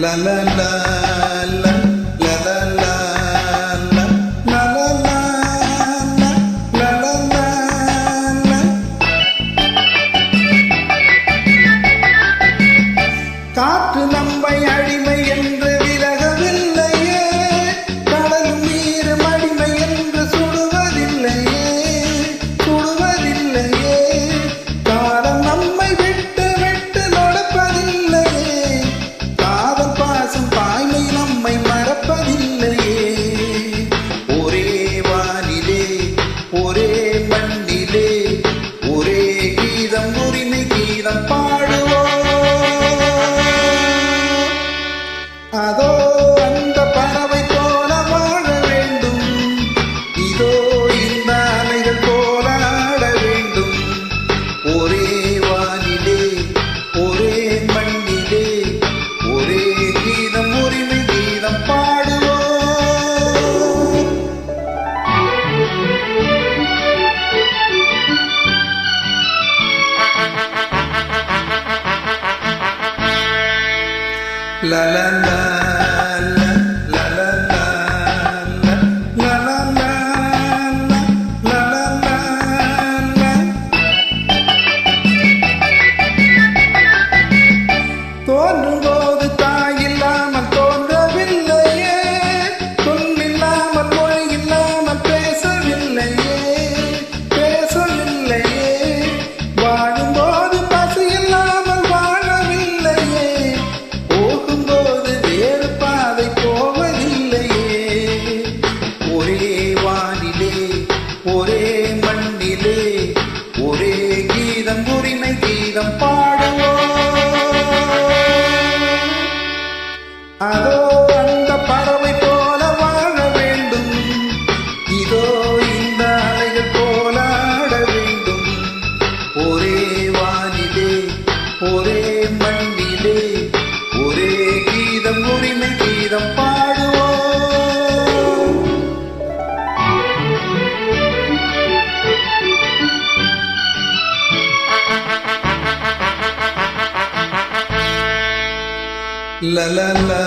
la la la la la la la. ஒரே மண்ணிலே ஒரே கீதம் உரிமை கீதம் பாடுவோம். லலலா